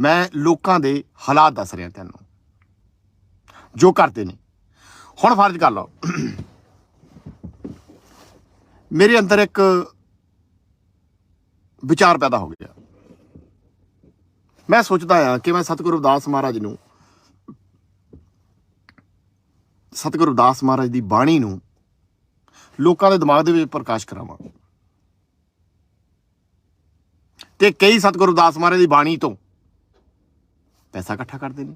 ਮੈਂ ਲੋਕਾਂ ਦੇ ਹਾਲਾਤ ਦੱਸ ਰਿਹਾ ਤੈਨੂੰ। ਜੋ ਕਰਦੇ ਨੇ। ਹੁਣ ਫਰਜ਼ ਕਰ ਲਓ। ਮੇਰੇ ਅੰਦਰ ਇੱਕ ਵਿਚਾਰ ਪੈਦਾ ਹੋ ਗਿਆ। ਮੈਂ ਸੋਚਦਾ ਆ ਕਿ ਮੈਂ ਸਤਿਗੁਰੂ ਅਰਦਾਸ ਮਹਾਰਾਜ ਨੂੰ, ਸਤਿਗੁਰੂ ਅਰਦਾਸ ਮਹਾਰਾਜ ਦੀ ਬਾਣੀ ਨੂੰ ਲੋਕਾਂ ਦੇ ਦਿਮਾਗ ਦੇ ਵਿੱਚ ਪ੍ਰਕਾਸ਼ ਕਰਾਵਾਂ। ਤੇ ਕਈ ਸਤਿਗੁਰੂ ਅਰਦਾਸ ਮਹਾਰਾਜ ਦੀ ਬਾਣੀ ਤੋਂ ਪੈਸਾ ਇਕੱਠਾ ਕਰਦੇ ਨੇ?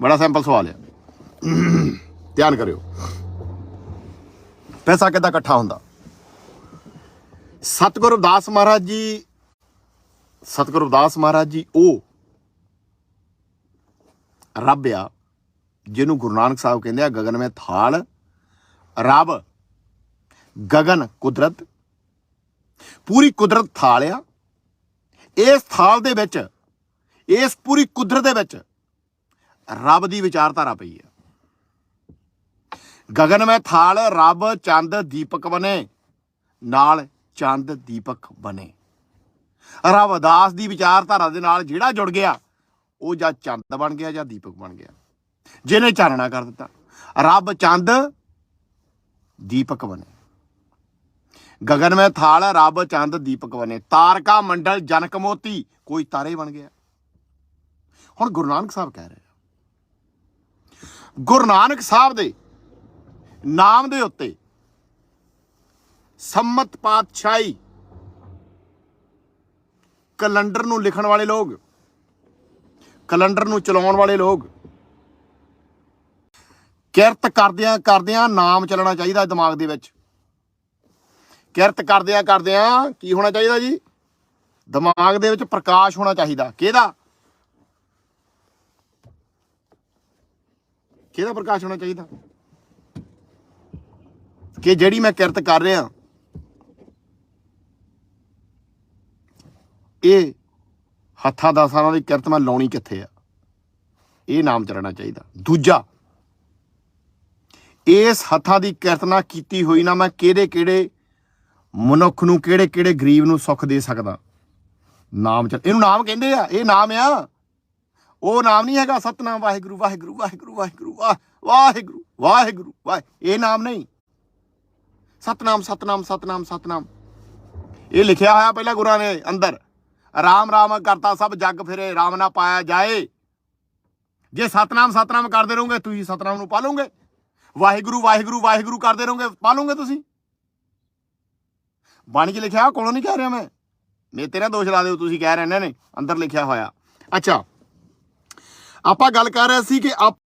ਬੜਾ ਸਿੰਪਲ ਸਵਾਲ ਹੈ ਧਿਆਨ ਕਰਿਓ। ਪੈਸਾ ਕਿੱਦਾਂ ਇਕੱਠਾ ਹੁੰਦਾ? ਸਤਗੁਰੂ ਦਾਸ ਮਹਾਰਾਜ ਜੀ, ਸਤਗੁਰੂ ਦਾਸ ਮਹਾਰਾਜ ਜੀ, ਉਹ ਰੱਬ ਆ, ਜਿਹਨੂੰ ਗੁਰੂ ਨਾਨਕ ਸਾਹਿਬ ਕਹਿੰਦੇ ਆ, ਗਗਨ ਵਿੱਚ ਥਾਲ, ਰੱਬ, ਗਗਨ ਕੁਦਰਤ ਪੂਰੀ ਕੁਦਰਤ ਥਾਲ ਆ। ਇਸ ਥਾਲ ਦੇ ਵਿੱਚ, ਇਸ ਪੂਰੀ ਕੁਦਰਤ ਦੇ ਵਿੱਚ ਰੱਬ ਦੀ ਵਿਚਾਰਧਾਰਾ ਪਈ ਆ। ਗਗਨ ਵਿੱਚ ਥਾਲ, ਰੱਬ ਚੰਦ ਦੀਪਕ ਬਨੇ, ਨਾਲ ਚੰਦ ਦੀਪਕ ਬਨੇ। ਰੱਬ ਅਦਾਸ ਦੀ ਵਿਚਾਰਧਾਰਾ ਦੇ ਨਾਲ ਜਿਹੜਾ ਜੁੜ ਗਿਆ, ਉਹ ਜਾਂ ਚੰਦ ਬਣ ਗਿਆ ਜਾਂ ਦੀਪਕ ਬਣ ਗਿਆ। ਜਿਹਨੇ ਚਾਨਣਾ ਕਰ ਦਿੱਤਾ। ਰੱਬ ਚੰਦ, ਦੀਪਕ ਬਣੇ। ਗਗਨ ਮੈਂ ਥਾਲ, ਰੱਬ ਚੰਦ ਦੀਪਕ ਬਨੇ ਤਾਰਕਾ ਮੰਡਲ ਜਨਕ ਮੋਤੀ, ਕੋਈ ਤਾਰੇ ਬਣ ਗਿਆ। ਹੁਣ ਗੁਰੂ ਨਾਨਕ ਸਾਹਿਬ ਕਹਿ ਰਹੇ ਗੁਰੂ ਨਾਨਕ ਸਾਹਿਬ ਦੇ ਨਾਮ ਦੇ ਉੱਤੇ ਸੰਮਤ ਪਾਤਸ਼ਾਹੀ ਕੈਲੰਡਰ ਨੂੰ ਲਿਖਣ ਵਾਲੇ ਲੋਕ, ਕੈਲੰਡਰ ਨੂੰ ਚਲਾਉਣ ਵਾਲੇ ਲੋਕ, ਕਿਰਤ ਕਰਦਿਆਂ ਕਰਦਿਆਂ ਨਾਮ ਚੱਲਣਾ ਚਾਹੀਦਾ ਦਿਮਾਗ ਦੇ ਵਿੱਚ। ਕਿਰਤ ਕਰਦਿਆਂ ਕਰਦਿਆਂ ਕੀ ਹੋਣਾ ਚਾਹੀਦਾ ਜੀ? ਦਿਮਾਗ ਦੇ ਵਿੱਚ ਪ੍ਰਕਾਸ਼ ਹੋਣਾ ਚਾਹੀਦਾ। ਕਿਹਦਾ? ਕਿਹਦਾ ਪ੍ਰਕਾਸ਼ ਹੋਣਾ ਚਾਹੀਦਾ? ਕਿ ਜਿਹੜੀ ਮੈਂ ਕਿਰਤ ਕਰ ਰਿਹਾ, ਇਹ ਹੱਥਾਂ ਦਾਸਾਂ ਦੀ ਕਿਰਤ ਮੈਂ ਲਾਉਣੀ ਕਿੱਥੇ ਆ? ਇਹ ਨਾਮ ਚੱਲਣਾ ਚਾਹੀਦਾ। ਦੂਜਾ, ਇਸ ਹੱਥਾਂ ਦੀ ਕਿਰਤ ਨਾ ਕੀਤੀ ਹੋਈ ਨਾ ਮੈਂ ਕਿਹੜੇ ਕਿਹੜੇ ਮਨੁੱਖ ਨੂੰ ਕਿਹੜੇ ਕਿਹੜੇ ਗਰੀਬ ਨੂੰ ਸੁੱਖ ਦੇ ਸਕਦਾ? ਨਾਮ ਚ ਇਹਨੂੰ ਨਾਮ ਕਹਿੰਦੇ ਆ, ਇਹ ਨਾਮ ਆ। ਉਹ ਨਾਮ ਨਹੀਂ ਹੈਗਾ ਸਤਨਾਮ, ਵਾਹਿਗੁਰੂ ਵਾਹਿਗੁਰੂ ਵਾਹਿਗੁਰੂ ਵਾਹਿਗੁਰੂ, ਵਾਹ, ਵਾਹਿਗੁਰੂ ਵਾਹਿਗੁਰੂ, ਵਾਹ, ਇਹ ਨਾਮ ਨਹੀਂ। ਸਤਨਾਮ ਸਤਨਾਮ ਸਤਨਾਮ ਸਤਨਾਮ। ਇਹ ਲਿਖਿਆ ਹੋਇਆ ਪਹਿਲਾਂ ਗੁਰਾਂ ਨੇ ਅੰਦਰ। ਰਾਮ ਰਾਮ ਕਰਤਾ ਸਭ ਜੱਗ ਫਿਰੇ, ਰਾਮ ਨਾ ਪਾਇਆ ਜਾਏ। ਜੇ ਸਤਨਾਮ ਸਤਨਾਮ ਕਰਦੇ ਰਹੋਗੇ, ਤੁਸੀਂ ਸਤਨਾਮ ਨੂੰ ਪਾਲੋਗੇ। ਵਾਹਿਗੁਰੂ ਵਾਹਿਗੁਰੂ ਵਾਹਿਗੁਰੂ ਕਰਦੇ ਰਹੋਗੇ, ਪਾਲੋਗੇ ਤੁਸੀਂ? ਬਾਣੀ 'ਚ ਲਿਖਿਆ ਹੋਇਆ, ਕੋਲੋਂ ਨਹੀਂ ਕਹਿ ਰਿਹਾ ਮੈਂ। ਮੇ ਤੇਰਾ ਦੋਸ਼ ਲਾ ਦਿਓ ਤੁਸੀਂ ਕਹਿ ਰਹੇ ਨੇ ਨੇ ਅੰਦਰ ਲਿਖਿਆ ਹੋਇਆ। ਅੱਛਾ ਆਪਾਂ ਗੱਲ ਕਰ ਰਹੇ ਸੀ ਕਿ ਆਪ